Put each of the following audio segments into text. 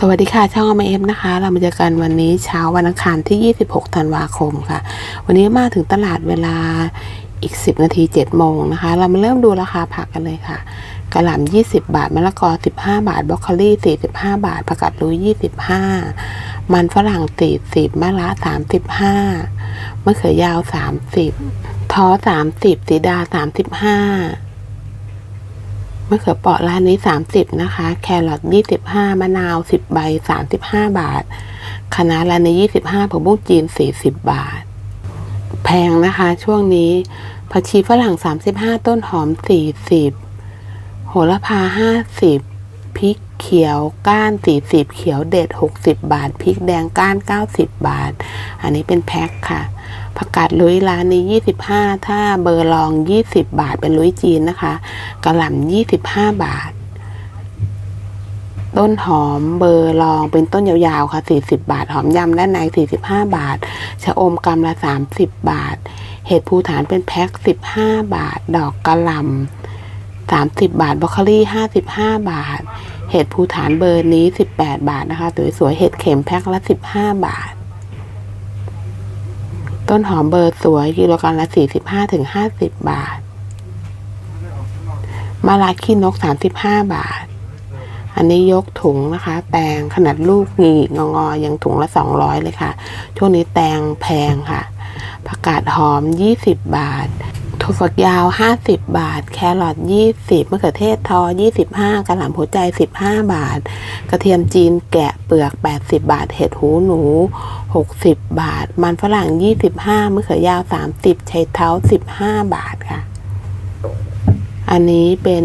สวัสดีค่ะ ช่องอมเอฟนะคะ เรามาเจอกันวันนี้เช้าวันอังคารที่ 26 ธันวาคมค่ะ วันนี้มาถึงตลาดเวลาอีก 10 นาที 7 โมงนะคะ เรามาเริ่มดูราคาผักกันเลยค่ะกระหล่ำ20 บาท มะละกอ 15 บาทบรอกโคลี45 บาทผักกาดลุย25 มันฝรั่ง 40มะระ35มะเขือยาว 30 ท้อ 30สีดา 35 มะเขือเปราะร้านนี้ 30 นะคะ แครอท25 มะนาว 10 ใบ 35 บาทคะน้าร้านนี้ 25ผักบุ้งจีน 40 บาท แพงนะคะ ช่วงนี้ผักชีฝรั่ง 35 ต้นหอม 40 โหระพา 50 พริกเขียวก้าน 40 เขียวเด็ด 60 บาท พริกแดงก้าน 90 บาท อันนี้เป็นแพ็คค่ะ ผักกาดลุยร้านนี้ 25 ถ้าเบอร์ลอง 20 บาทเป็นลุยจีนนะคะกระหล่ำ25 บาท ต้นหอมเบอร์ลองเป็นต้นยาวๆค่ะ 40 บาท หอมยำด้านใน 45 บาท ชะอมกำละ 30 บาท เห็ดภูฐานเป็นแพ็ค 15 บาท ดอกกระหล่ำ30 บาทบรอกโคลี่55 บาท เห็ดภูฐานเบอร์นี้ 18 บาทนะคะ สวยๆ เห็ดเข็มแพ็คละ 15 บาท ต้นหอมเบอร์สวยกิโลกรัมละ 45ถึง50 บาท มาลาขี้นก 35 บาท อันนี้ยกถุงนะคะ แตงขนาดลูกงีงองอยังถุงละ 200 เลยค่ะ ช่วงนี้แตงแพงค่ะ ผักกาดหอม 20 บาท ถั่วฝักยาว 50 บาท แครอท20มะเขือเทศทอ 25กระหล่ำหัวใจ 15 บาท กระเทียมจีนแกะเปลือก 80 บาท เห็ดหูหนู 60 บาท มันฝรั่ง 25มะเขือยาว 30ชัยเท้า 15 บาทค่ะ อันนี้เป็น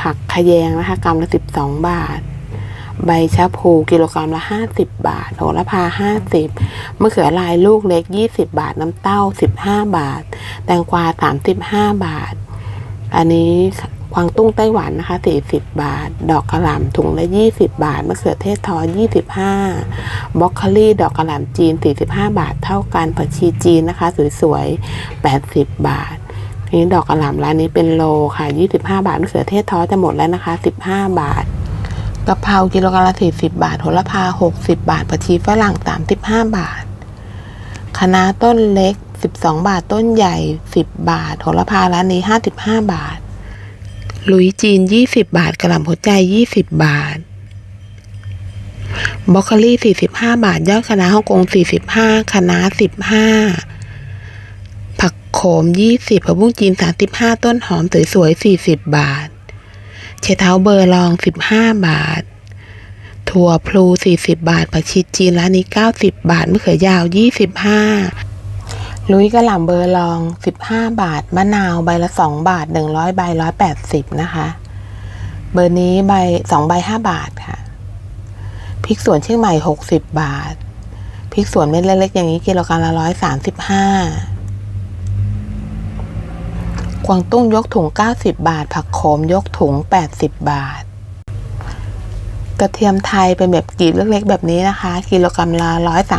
ผักขยงนะคะกรัมละ 12 บาท ใบชะพูกิโลกรัมละ 50 บาทโหระพา 50มะเขือลายลูกเล็ก 20 บาท น้ำเต้า 15 บาท แตงกวา 35 บาท อันนี้กวางตุ้งไต้หวันนะคะ 40 บาท ดอกกระหล่ำถุงละ 20 บาท มะเขือเทศทอ25บรอกโคลีดอกกระหล่ำจีน 45 บาท เท่ากันผักชีจีนนะคะ สวยๆ 80 บาท นี้ดอกกระหล่ำร้านนี้เป็นโลค่ะ 25 บาท มะเขือเทศทอจะหมดแล้วนะคะ 15 บาท กะเพรากิโลกรัมละ40 บาทโหระพา 60 บาทผักชีฝรั่ง 35 บาทคะน้าต้นเล็ก 12 บาทต้นใหญ่ 10 บาทโหระพาร้านนี้ 55 บาท ลุยจีน 20 บาทกระหล่ำหัวใจ 20 บาทบรอกโคลี่ 45 บาท ยอดคะน้าฮ่องกง 45คะน้า15 ผักโขม 20ผักบุ้งจีน 35 ต้นหอมสวยๆ40 บาท เชเท้าเบอร์ลอง 15 บาท ถั่วพลู 40 บาทผักชีจีนร้านนี้ 90 บาทมะเขือยาว 25 ลุยกระหล่ำเบอร์ลอง 15 บาท มะนาวใบละ 2 บาท 100 ใบ 180 นะคะ เบอร์นี้ใบ 2 ใบ 5 บาทค่ะ พริกสวนเชียงใหม่ 60 บาท พริกสวนเม็ดเล็กๆอย่างนี้กิโลกรัมละ 135 กวางตุ้งยกถุง 90 บาท ผักโขมยกถุง 80 บาท กระเทียมไทยเป็นแบบกรีบเล็กๆ แบบนี้นะคะ กิโลกรัมละ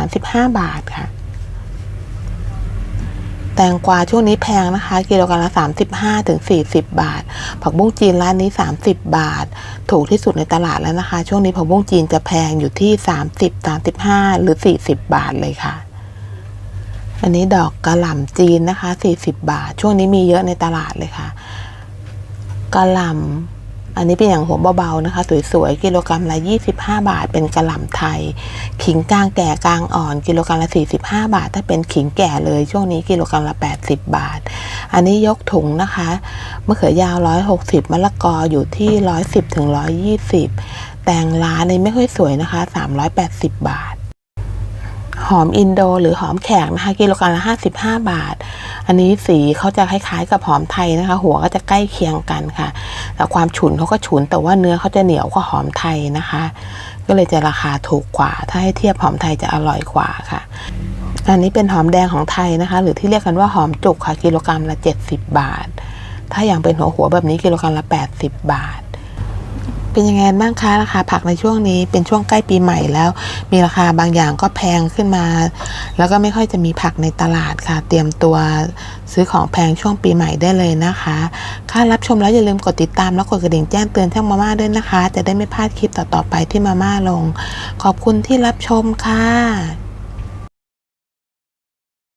135 บาทค่ะ แตงกวาช่วงนี้แพงนะคะ กิโลกรัมละ 35ถึง40 บาท ผักบุ้งจีนร้านนี้ 30 บาท ถูกที่สุดในตลาดแล้วนะคะ ช่วงนี้ผักบุ้งจีนจะแพงอยู่ที่ 30 35 หรือ 40 บาทเลยค่ะ อันนี้ดอกกระหล่ำจีนนะคะ 40 บาท ช่วงนี้มีเยอะในตลาดเลยค่ะกระหล่ำอันนี้เป็นอย่างหัวเบาๆนะคะ สวยๆกิโลกรัมละ 25 บาท เป็นกระหล่ำไทย ขิงกลางแก่กลางอ่อน กิโลกรัมละ 45 บาท ถ้าเป็นขิงแก่เลย ช่วงนี้กิโลกรัมละ 80 บาท อันนี้ยกถุงนะคะมะเขือยาว 160มะละกออยู่ที่ 110ถึง120 แตงร้านนี้ไม่ค่อยสวยนะคะ 380 บาท หอมอินโดหรือหอมแขกนะคะกิโลกรัมละ55 บาท อันนี้สีเขาจะคล้ายๆกับหอมไทยนะคะ หัวก็จะใกล้เคียงกันค่ะ แต่ความฉุนเขาก็ฉุนแต่ว่าเนื้อเขาจะเหนียวกว่าหอมไทยนะคะ ก็เลยจะราคาถูกกว่า ถ้าให้เทียบหอมไทยจะอร่อยกว่าค่ะ อันนี้เป็นหอมแดงของไทยนะคะ หรือที่เรียกกันว่าหอมจุกค่ะกิโลกรัมละ 70 บาท ถ้าอย่างเป็นหัวหัวแบบนี้กิโลกรัมละ 80 บาท เป็นยังไงบ้างคะราคาผักในช่วงนี้เป็นช่วงใกล้ปีใหม่แล้ว มีราคาบางอย่างก็แพงขึ้นมา แล้วก็ไม่ค่อยจะมีผักในตลาดค่ะ เตรียมตัวซื้อของแพงช่วงปีใหม่ได้เลยนะคะ ค่ารับชมแล้วอย่าลืมกดติดตามแล้วกดกระดิ่งแจ้งเตือนช่องมาม่าด้วยนะคะ จะได้ไม่พลาดคลิปต่อๆไปที่มาม่าลง ขอบคุณที่รับชมค่ะ